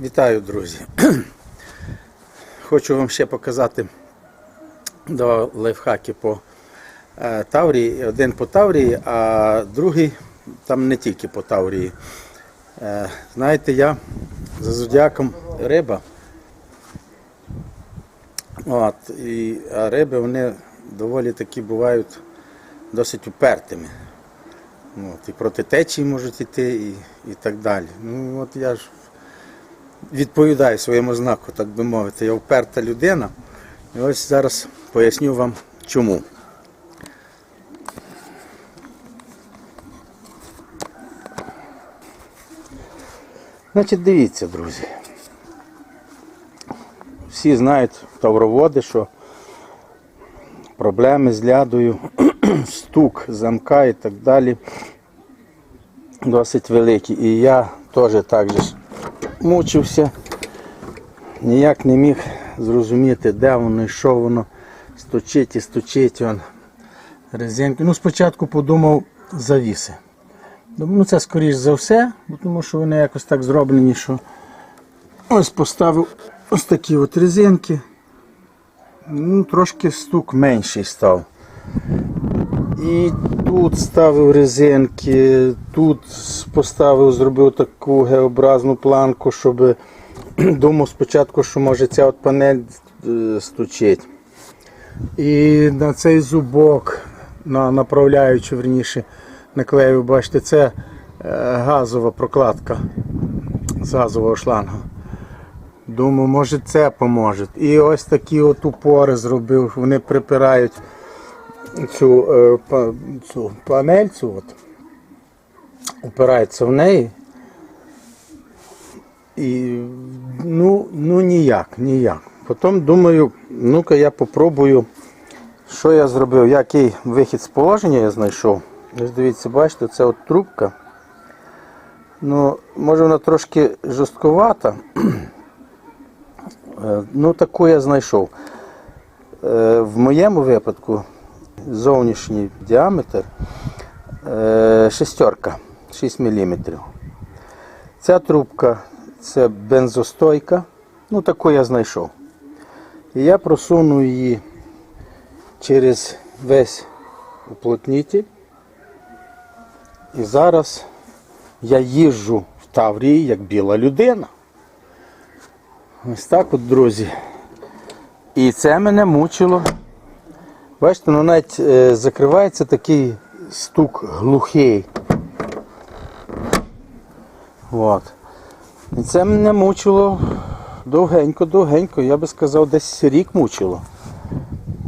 Вітаю, друзі. Хочу вам ще показати два лайфхаки по е, Таврії. Один по Таврії, а другий там не тільки по Таврії. Е, Знаєте, я за зодіаком риба. От, і, а риби вони доволі такі бувають досить упертими. От, і проти течії можуть йти, і, і так далі. Ну, от я ж відповідаю своєму знаку, так би мовити. Я вперта людина. І ось зараз поясню вам чому. Значить, дивіться, друзі. Всі знають тавроводи, що проблеми з лядою, стук, замка і так далі досить великі. І я теж так же мучився, ніяк не міг зрозуміти, де воно і що воно стучить і стучить. Он. Резинки. Ну, спочатку подумав завіси. Ну це скоріш за все, тому що вони якось так зроблені, що ось поставив ось такі от резинки. Ну, трошки стук менший став. І тут ставив резинки, тут поставив, зробив таку геобразну планку, щоб думав спочатку, що може ця от панель е, стучить. І на цей зубок, на направляючи верніше, наклеїв, бачите, це е, газова прокладка з газового шлангу. Думаю, може це поможе. І ось такі от упори зробив, вони припирають цю, е, цю панель, цю от, упирається в неї. І ну, ну ніяк, ніяк. Потім думаю, ну-ка я попробую, що я зробив, який вихід з положення я знайшов. Ось дивіться, бачите, це от трубка. Ну, може вона трошки жорстковата. Е, Ну, таку я знайшов. Е, В моєму випадку зовнішній діаметр е, шестерка 6 мм. Ця трубка це бензостойка. Ну, таку я знайшов. І я просуну її через весь уплотнитель. І зараз я їжджу в Таврії як біла людина. Ось так от, друзі. І це мене мучило. Бачите, ну навіть е, закривається такий стук глухий. От. І це мене мучило довгенько-довгенько, я би сказав, десь рік мучило.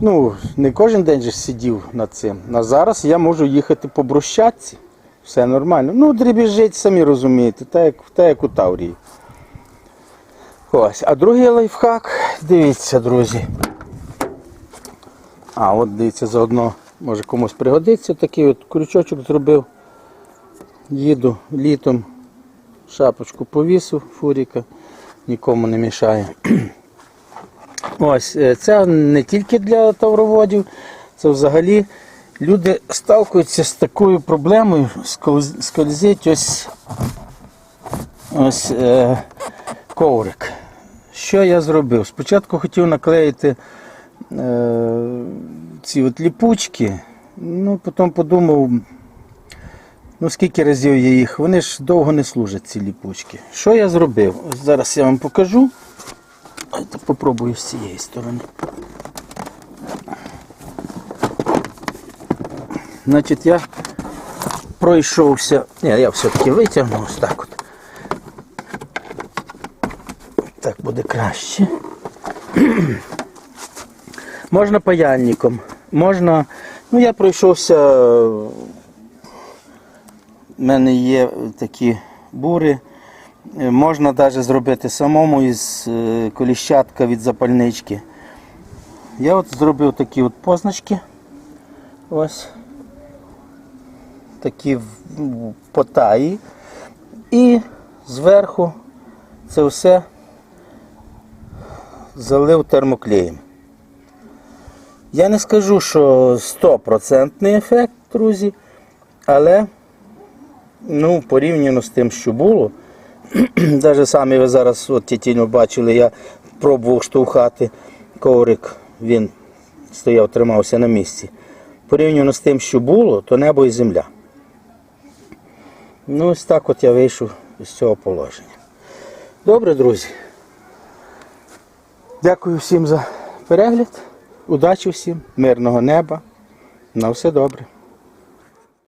Ну, не кожен день же сидів над цим. А зараз я можу їхати по брусчатці. Все нормально. Ну, дрібіжить, самі розумієте, так як, так як у Таврії. Ось. А другий лайфхак, дивіться, друзі. А, от дивіться, заодно може комусь пригодиться. Такий от крючочок зробив. Їду літом, шапочку повісив, фуріка, нікому не мішає. Ось, е, це не тільки для тавроводів, це взагалі люди сталкуються з такою проблемою, скольз- скользить ось, ось е, коврик. Що я зробив? Спочатку хотів наклеїти е, ці от ліпучки, ну потім подумав, ну скільки разів я їх, вони ж довго не служать ці ліпучки. Що я зробив? Ось зараз я вам покажу. Давайте попробую з цієї сторони. Значить, я пройшовся. Ні, я все-таки витягну ось так от. Так буде краще. Можна паяльником, можна. Ну, я пройшовся. У мене є такі бури. Е, Можна навіть зробити самому із е, коліщатка від запальнички. Я от зробив такі от позначки. Ось. Такі в- в потаї. І зверху це все залив термоклеєм. Я не скажу, що 100% ефект, друзі, але ну, порівняно з тим, що було, Навіть самі ви зараз от тітіню бачили, я пробував штовхати коврик, він стояв, тримався на місці. Порівняно з тим, що було, то небо і земля. Ну, ось так от я вийшов з цього положення. Добре, друзі. Дякую всім за перегляд. Удачі всім, мирного неба. На все добре.